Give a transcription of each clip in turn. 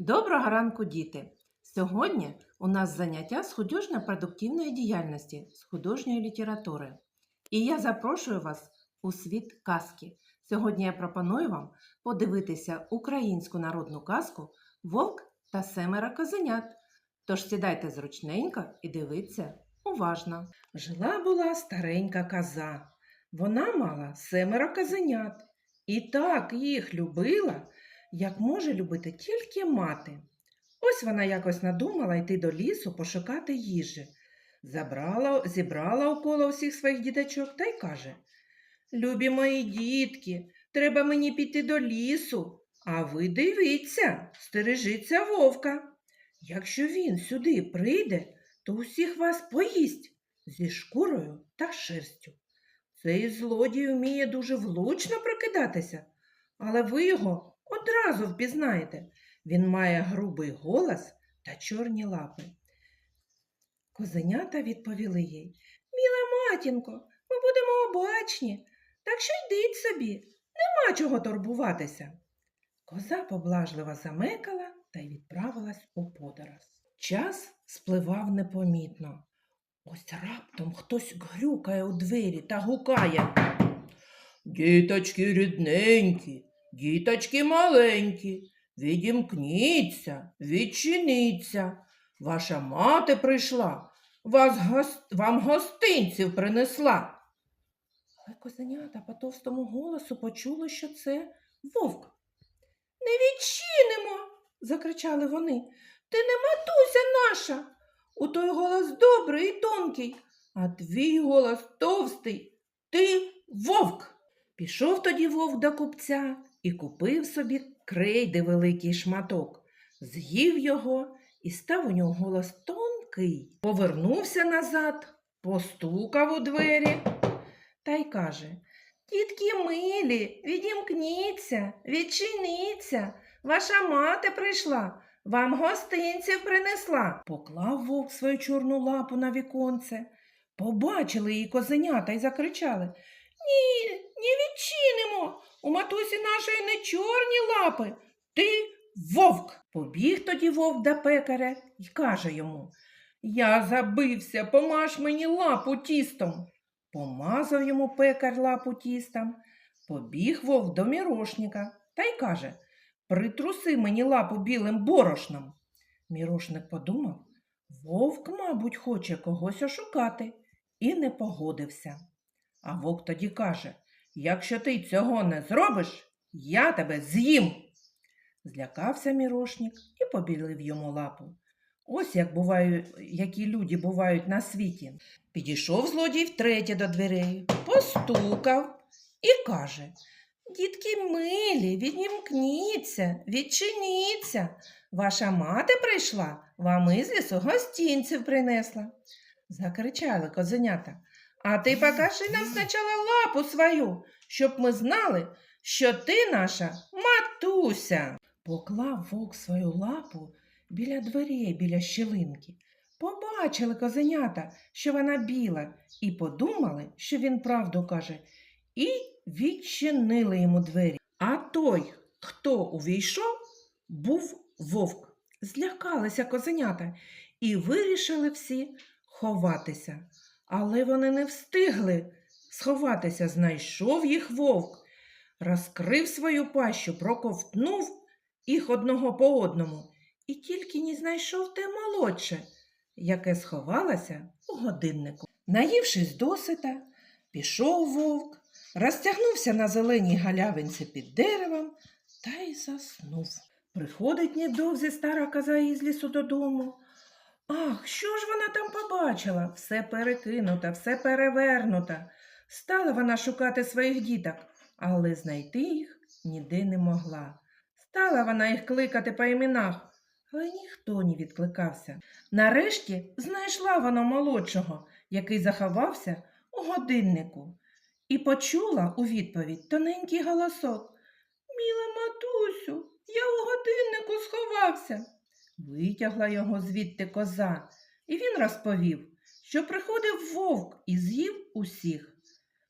Доброго ранку, діти! Сьогодні у нас заняття з художньо-продуктивної діяльності з художньої літератури. І я запрошую вас у світ казки. Сьогодні я пропоную вам подивитися українську народну казку Вовк та семеро козенят. Тож сідайте зручненько і дивіться уважно. Жила була старенька коза. Вона мала семеро козенят і так їх любила, як може любити тільки мати. Ось вона якось надумала йти до лісу пошукати їжі. Забрала, зібрала около всіх своїх діточок та й каже Любі мої дітки, треба мені піти до лісу, а ви дивіться, стережіться вовка. Якщо він сюди прийде, то усіх вас поїсть зі шкурою та шерстю. Цей злодій вміє дуже влучно прокидатися, але ви його одразу впізнаєте. Він має грубий голос та чорні лапи. Козенята відповіли їй Міла матінко, ми будемо обачні, так що йдіть собі, нема чого турбуватися. Коза поблажливо замекала та й відправилась у подорож. Час спливав непомітно. Ось раптом хтось грюкає у двері та гукає. Діточки рідненькі, діточки маленькі, відімкніться, відчиніться. Ваша мати прийшла, вас гос... вам гостинців принесла. Але козенята по товстому голосу почули, що це вовк. Не відчинимо, закричали вони. Ти не матуся наша. У той голос добрий і тонкий, а твій голос товстий. Ти вовк. Пішов тоді вовк до купця і купив собі крейди великий шматок, з'їв його і став у нього голос тонкий. Повернувся назад, постукав у двері та й каже Тітки милі, відімкніться, відчиніться, ваша мати прийшла, вам гостинців принесла. Поклав вовк свою чорну лапу на віконце. Побачили її козенята й закричали Ні, не відчинимо. У матусі нашої не чорні лапи. Ти вовк. Побіг тоді вовк до пекаря і каже йому Я забився, помаж мені лапу тістом. Помазав йому пекар лапу тістом. Побіг вовк до мірошника та й каже Притруси мені лапу білим борошном. Мірошник подумав Вовк, мабуть, хоче когось ошукати, і не погодився. А вовк тоді каже Якщо ти цього не зробиш, я тебе з'їм. Злякався мірошник і побілив йому лапу. Ось як бувають, які люди бувають на світі. Підійшов злодій втретє до дверей, постукав і каже Дітки милі, відімкніться, відчиніться. Ваша мати прийшла, вам із лісу гостінців принесла. Закричали козенята. А ти покажи нам спочатку лапу свою, щоб ми знали, що ти наша матуся. Поклав вовк свою лапу біля дверей, біля щілинки. Побачили козенята, що вона біла, і подумали, що він правду каже, і відчинили йому двері. А той, хто увійшов, був вовк. Злякалися козенята і вирішили всі ховатися. Але вони не встигли сховатися. Знайшов їх вовк, розкрив свою пащу, проковтнув їх одного по одному і тільки не знайшов те молодше, яке сховалося у годиннику. Наївшись досита, пішов вовк, розтягнувся на зеленій галявинці під деревом та й заснув. Приходить недовзі стара коза із лісу додому. Ах, що ж вона там побачила? Все перекинута, все перевернута. Стала вона шукати своїх діток, але знайти їх ніде не могла. Стала вона їх кликати по іменах, але ніхто не відкликався. Нарешті знайшла вона молодшого, який заховався у годиннику, і почула у відповідь тоненький голосок. Міла матусю, я у годиннику сховався. Витягла його звідти коза, і він розповів, що приходив вовк і з'їв усіх.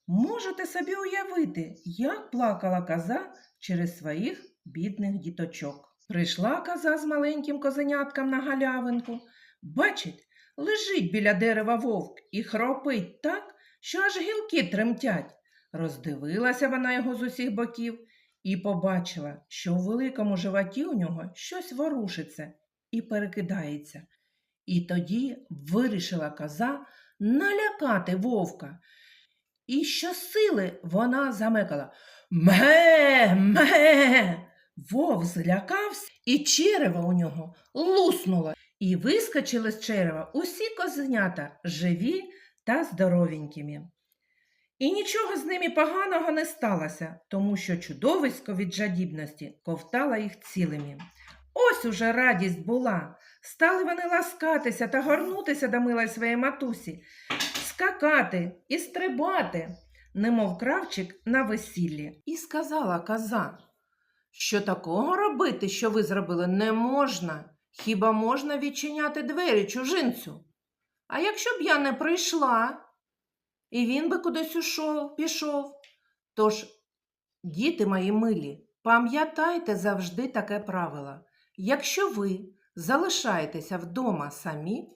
Можете собі уявити, як плакала коза через своїх бідних діточок. Прийшла коза з маленьким козенятком на галявинку. Бачить, лежить біля дерева вовк і хропить так, що аж гілки тремтять. Роздивилася вона його з усіх боків і побачила, що у великому животі у нього щось ворушиться і перекидається. І тоді вирішила коза налякати вовка. І щосили вона замекала Ме, ме. Вовк злякався, і черево у нього луснуло, і вискочили з черева усі козенята живі та здоровенькими. І нічого з ними поганого не сталося, тому що чудовисько від жадібності ковтала їх цілими. Ось уже радість була. Стали вони ласкатися та горнутися до милої своєї матусі, скакати і стрибати, немов кравчик на весіллі. І сказала коза, що такого робити, що ви зробили, не можна. Хіба можна відчиняти двері чужинцю? А якщо б я не прийшла, і він би кудись ушов, пішов. Тож, діти мої милі, пам'ятайте завжди таке правило. Якщо ви залишаєтеся вдома самі,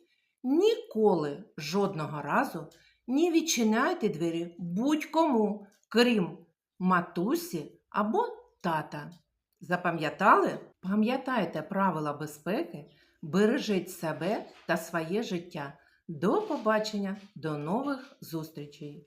ніколи жодного разу не відчиняйте двері будь-кому, крім матусі або тата. Запам'ятали? Пам'ятайте правила безпеки, бережіть себе та своє життя. До побачення, до нових зустрічей!